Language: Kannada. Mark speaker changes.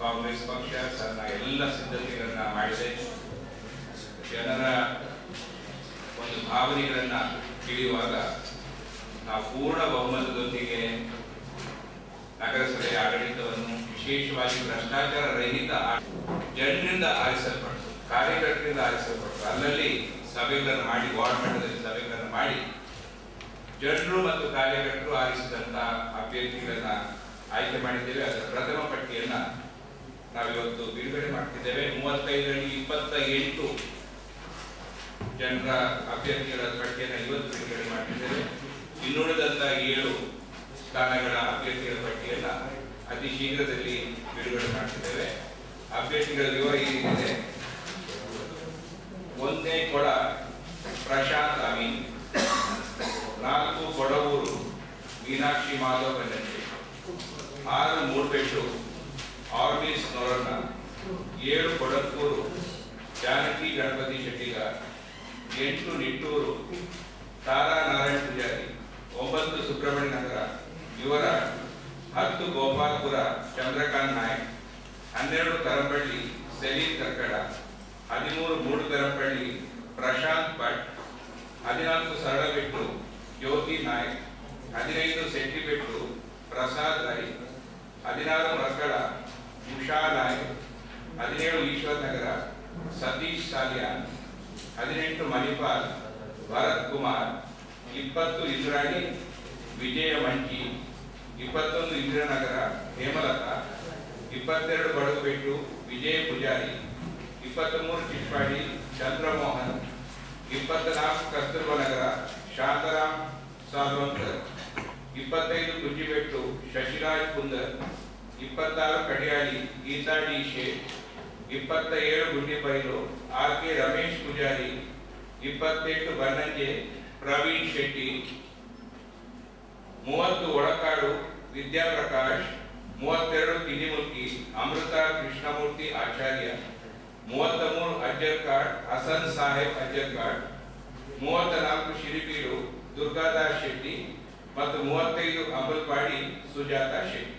Speaker 1: ಕಾಂಗ್ರೆಸ್ ಪಕ್ಷ ತನ್ನ ಎಲ್ಲ ಸಿದ್ಧತೆಗಳನ್ನ ಮಾಡಿದೆ. ಜನರ ಒಂದು ಭಾವನೆಗಳನ್ನ ತಿಳಿಯುವಾಗ ನಾವು ಪೂರ್ಣ ಬಹುಮತದೊಂದಿಗೆ ನಗರಸಭೆಯ ಆಡಳಿತವನ್ನು ವಿಶೇಷವಾಗಿ ಭ್ರಷ್ಟಾಚಾರ ರಹಿತ ಜನರಿಂದ ಆರಿಸಲ್ಪಡ್ತು, ಕಾರ್ಯಕರ್ತರಿಂದ ಆರಿಸಲ್ಪಡ್ತು. ಅಲ್ಲಲ್ಲಿ ಸಭೆಗಳನ್ನು ಮಾಡಿ, ವಾರ್ಡ್ ಮಟ್ಟದಲ್ಲಿ ಸಭೆಗಳನ್ನು ಮಾಡಿ ಜನರು ಮತ್ತು ಕಾರ್ಯಕರ್ತರು ಆರಿಸಿದಂತಹ ಅಭ್ಯರ್ಥಿಗಳನ್ನ ಆಯ್ಕೆ ಮಾಡಿದ್ದೇವೆ. ಅದರ ಪ್ರಥಮ ಪಟ್ಟಿಯನ್ನ ನಾವಿವತ್ತು ಬಿಡುಗಡೆ ಮಾಡ್ತಿದ್ದೇವೆ. ಮೂವತ್ತೈದರಲ್ಲಿ ಇಪ್ಪತ್ತ ಎಂಟು ಜನರ ಅಭ್ಯರ್ಥಿಗಳ ಪಟ್ಟಿಯನ್ನು ಇವತ್ತು ಬಿಡುಗಡೆ ಮಾಡಿದ್ದೇವೆ ಇನ್ನುಳಿದಂತ ಏಳು ಸ್ಥಾನಗಳ ಅಭ್ಯರ್ಥಿಗಳ ಪಟ್ಟಿಯನ್ನ ಅತಿ ಶೀಘ್ರದಲ್ಲಿ ಬಿಡುಗಡೆ ಮಾಡ್ತಿದ್ದೇವೆ. ಅಭ್ಯರ್ಥಿಗಳ ವಿವರ ಏನಿದೆ? ಒಂದೇ ಕೊಡ ಪ್ರಶಾಂತ್ ಅಮೀನ್, ನಾಲ್ಕು ಕೊಡವೂರು ಮೀನಾಕ್ಷಿ ಮಾಧವ ಬನ್ನಟ್ಟಿ ಆರು ಮೂರ್ಬೆಟ್ಟು ಆರ್ಮಿಸ್ ನೊರಣ್ಣ ಏಳು ಕೊಡಕ್ಕೂರು ಜಾನಕಿ ಗಣಪತಿ ಶೆಟ್ಟಿಗಾರ್ ಎಂಟು ನಿಟ್ಟೂರು ತಾರಾ ನಾರಾಯಣ ಪೂಜಾರಿ ಒಂಬತ್ತು ಸುಬ್ರಹ್ಮಣ್ಯ ನಗರ ಇವರ ಹತ್ತು ಗೋಪಾಲ್ಪುರ ಚಂದ್ರಕಾಂತ್ ನಾಯಕ್ ಹನ್ನೆರಡು ಕರಂಬಳ್ಳಿ ಸಲೀಂ ಕರ್ಕಡ ಹದಿಮೂರು ಮೂಡುಗರಂಪಳ್ಳಿ ಪ್ರಶಾಂತ್ ಭಟ್ ಹದಿನಾಲ್ಕು ಸರಳಬೆಟ್ಟು ಜ್ಯೋತಿ ನಾಯಕ್ ಹದಿನೈದು ಸೆಟ್ಟಿಬೆಟ್ಟು ಪ್ರಸಾದ್ ರೈ ಹದಿನಾರು ಈಶ್ವರ್ ನಗರ ಸತೀಶ್ ಸಾಲಿಯಾ ಹದಿನೆಂಟು ಮಣಿಪಾಲ್ ಭರತ್ ಕುಮಾರ್, ಇಪ್ಪತ್ತು ಇಂದ್ರಾಣಿ, ವಿಜಯ ಮಂಕಿ, ಇಪ್ಪತ್ತೊಂದು ಇಂದಿರಾನಗರ ಹೇಮಲತಾ, ಇಪ್ಪತ್ತೆರಡು ಬಡಗುಬೆಟ್ಟು ವಿಜಯ ಪೂಜಾರಿ, ಇಪ್ಪತ್ತ್ಮೂರು ಚಿಟ್ಪಾಡಿ ಚಂದ್ರಮೋಹನ್ ಇಪ್ಪತ್ನಾಲ್ಕು ಕಸ್ತೂರ್ಬಾ ನಗರ ಶಾಂತರಾಮ್ ಸಾಲ್ವಂಕರ್ ಇಪ್ಪತ್ತೈದು ಕುಂಜಿಬೆಟ್ಟು ಶಶಿರಾಜ್ ಕುಂದರ್, ಇಪ್ಪತ್ತಾರು ಕಡಿಯಾಳಿ ಗೀತಾ ಡಿ ಶೇಖ್ ಇಪ್ಪತ್ತ ಏಳು ಗುಂಡಿಬೈಲು ಆರ್ ಕೆ ರಮೇಶ್ ಪೂಜಾರಿ ಇಪ್ಪತ್ತೆಂಟು ಬನ್ನಂಜೆ ಪ್ರವೀಣ್ ಶೆಟ್ಟಿ ಮೂವತ್ತು ಒಳಕಾಡು ವಿದ್ಯಾಪ್ರಕಾಶ್ ಮೂವತ್ತೆರಡು ಕಿನಿಮುಲ್ಕಿ ಅಮೃತ ಕೃಷ್ಣಮೂರ್ತಿ ಆಚಾರ್ಯ ಮೂವತ್ತ ಮೂರು ಅಜ್ಜರ್ಕಾಡ್ ಹಸನ್ ಸಾಹೇಬ್ ಅಜ್ಜರ್ಕಾಡ್ ಮೂವತ್ತ ನಾಲ್ಕು ಶಿರಿಬೀಡು ದುರ್ಗಾದಾಸ್ ಶೆಟ್ಟಿ ಮತ್ತು ಮೂವತ್ತೈದು ಅಂಬಲ್ಪಾಡಿ ಸುಜಾತಾ ಶೆಟ್ಟಿ